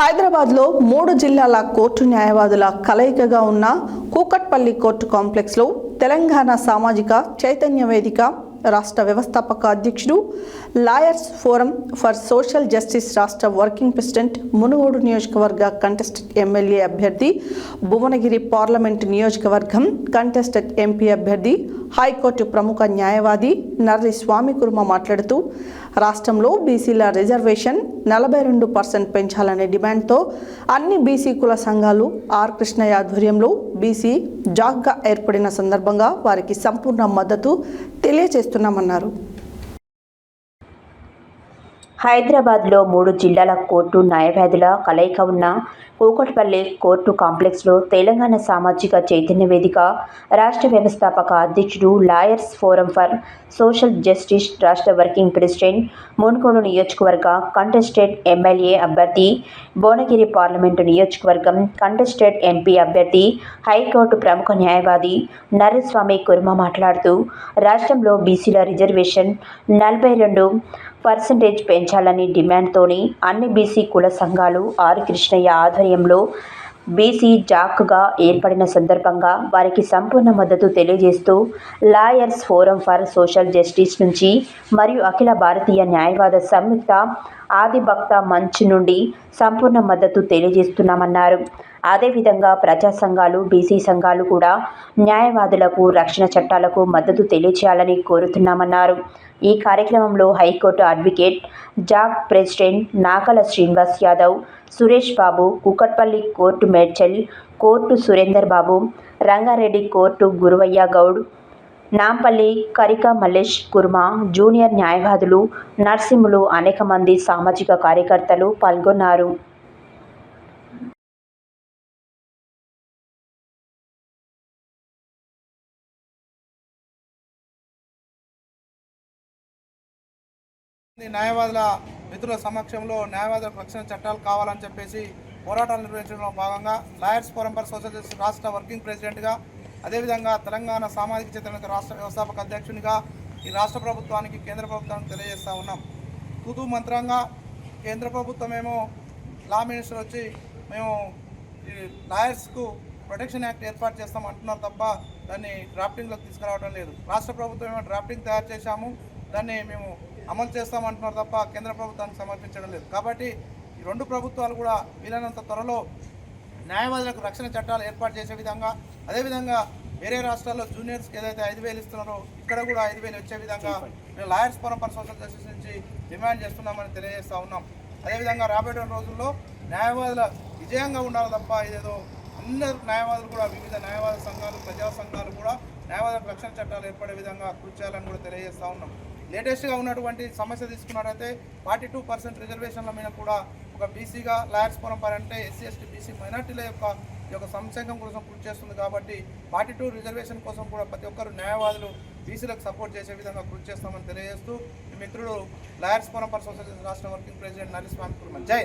హైదరాబాద్లో మూడు జిల్లాల కోర్టు న్యాయవాదుల కలయికగా ఉన్న కూకట్పల్లి కోర్టు కాంప్లెక్స్లో తెలంగాణ సామాజిక చైతన్య వేదిక రాష్ట్ర వ్యవస్థాపక అధ్యక్షుడు lawyers forum for social justice రాష్ట్ర వర్కింగ్ ప్రెసిడెంట్ మునుగోడు నియోజకవర్గ కంటెస్టెడ్ ఎమ్మెల్యే అభ్యర్థి భువనగిరి పార్లమెంటు నియోజకవర్గం కంటెస్టెడ్ ఎంపీ అభ్యర్థి హైకోర్టు ప్రముఖ న్యాయవాది నర్రి స్వామి కుర్మ మాట్లాడుతూ రాష్ట్రంలో బీసీల రిజర్వేషన్ నలభై రెండు పర్సెంట్ పెంచాలనే డిమాండ్తో అన్ని బీసీ కుల సంఘాలు ఆర్ కృష్ణయ్య ఆధ్వర్యంలో బీసీ జాగ్గా ఏర్పడిన సందర్భంగా వారికి సంపూర్ణ మద్దతు తెలియజేస్తున్నామన్నారు హైదరాబాద్లో మూడు జిల్లాల కోర్టు న్యాయవాదుల కలయిక ఉన్న కూకట్పల్లి కోర్టు కాంప్లెక్స్లో తెలంగాణ సామాజిక చైతన్య వేదిక రాష్ట్ర వ్యవస్థాపక అధ్యక్షుడు lawyers forum for social justice రాష్ట్ర వర్కింగ్ ప్రెసిడెంట్ మున్కోడు నియోజకవర్గ కంటెస్టెడ్ ఎమ్మెల్యే అభ్యర్థి భువనగిరి పార్లమెంటు నియోజకవర్గం కంటెస్టెడ్ ఎంపీ అభ్యర్థి హైకోర్టు ప్రముఖ న్యాయవాది నరస్వామి కుర్మ మాట్లాడుతూ రాష్ట్రంలో బీసీల రిజర్వేషన్ నలభై రెండు పర్సంటేజ్ పెంచాలని డిమాండ్తోని అన్ని బీసీ కుల సంఘాలు ఆర్ కృష్ణయ్య ఆధ్వర్యంలో బీసీ జాక్గా ఏర్పడిన సందర్భంగా వారికి సంపూర్ణ మద్దతు తెలియజేస్తూ lawyers forum for social justice నుంచి మరియు అఖిల భారతీయ న్యాయవాద సంయుక్త ఆదిభక్త మంచ్ నుండి సంపూర్ణ మద్దతు తెలియజేస్తున్నామన్నారు. అదేవిధంగా ప్రజా సంఘాలు బీసీ సంఘాలు కూడా న్యాయవాదులకు రక్షణ చట్టాలకు మద్దతు తెలియచేయాలని కోరుతున్నామన్నారు. ఈ కార్యక్రమంలో high court advocate JAC president Nakala Srinivas Yadav Suresh Babu Kukatpally court Medchal court Surender Babu Rangareddy court Guruvaiah Goud Nampally Karika Mallesh Kurma junior న్యాయవాదులు నర్సింహులు అనేక మంది సామాజిక కార్యకర్తలు పాల్గొన్నారు. న్యాయవాదుల మిత్రుల సమక్షంలో న్యాయవాదుల రక్షణ చట్టాలు కావాలని చెప్పేసి పోరాటాలు నిర్వహించడంలో భాగంగా లాయర్స్ ఫోరం ఫర్ సోషల్ రాష్ట్ర వర్కింగ్ ప్రెసిడెంట్గా అదేవిధంగా తెలంగాణ సామాజిక చైతన్యత రాష్ట్ర వ్యవస్థాపక అధ్యక్షునిగా ఈ రాష్ట్ర ప్రభుత్వానికి కేంద్ర ప్రభుత్వానికి తెలియజేస్తూ ఉన్నాం. తూతూ మంత్రంగా కేంద్ర ప్రభుత్వం ఏమో లా మినిస్టర్ వచ్చి మేము ఈ లాయర్స్కు ప్రొటెక్షన్ యాక్ట్ ఏర్పాటు చేస్తాం అంటున్నారు తప్ప దాన్ని డ్రాఫ్టింగ్లోకి తీసుకురావడం లేదు. రాష్ట్ర ప్రభుత్వం ఏమో డ్రాఫ్టింగ్ తయారు చేశాము. దాన్ని మేము అమలు చేస్తామంటున్నారు తప్ప కేంద్ర ప్రభుత్వానికి సమర్పించడం లేదు. కాబట్టి ఈ రెండు ప్రభుత్వాలు కూడా వీలైనంత త్వరలో న్యాయవాదులకు రక్షణ చట్టాలు ఏర్పాటు చేసే విధంగా అదేవిధంగా వేరే రాష్ట్రాల్లో జూనియర్స్కి ఏదైతే ఐదు వేలు ఇస్తున్నారో ఇక్కడ కూడా ఐదు వేలు వచ్చే విధంగా మేము లాయర్స్ పరంపర సోషల్ జస్టిస్ నుంచి డిమాండ్ చేస్తున్నామని తెలియజేస్తూ ఉన్నాం. అదేవిధంగా రాబోయే రోజుల్లో న్యాయవాదుల విజయంగా ఉండాలి తప్ప ఇదేదో అందరు న్యాయవాదులు కూడా వివిధ న్యాయవాద సంఘాలు ప్రజా సంఘాలు కూడా న్యాయవాద రక్షణ చట్టాలు ఏర్పడే విధంగా కృషి చేయాలని కూడా తెలియజేస్తూ ఉన్నాం. లేటెస్ట్గా ఉన్నటువంటి సమస్య తీసుకున్నట్లయితే ఫార్టీ టూ పర్సెంట్ రిజర్వేషన్ల మీద కూడా ఒక బీసీగా లాయర్స్ ఫోరం పర్ అంటే ఎస్సీ ఎస్టీ బీసీ మైనార్టీల యొక్క ఈ యొక్క సంక్షేమం కోసం కృషి చేస్తుంది కాబట్టి ఫార్టీ టూ రిజర్వేషన్ కోసం కూడా ప్రతి ఒక్కరు న్యాయవాదులు బీసీలకు సపోర్ట్ చేసే విధంగా కృషి చేస్తామని తెలియజేస్తూ మీ మిత్రుడు లాయర్స్ ఫోరం పర్ సొసైటీ రాష్ట్ర వర్కింగ్ ప్రెసిడెంట్ నరేష్ స్వామి కుర్మన్ జై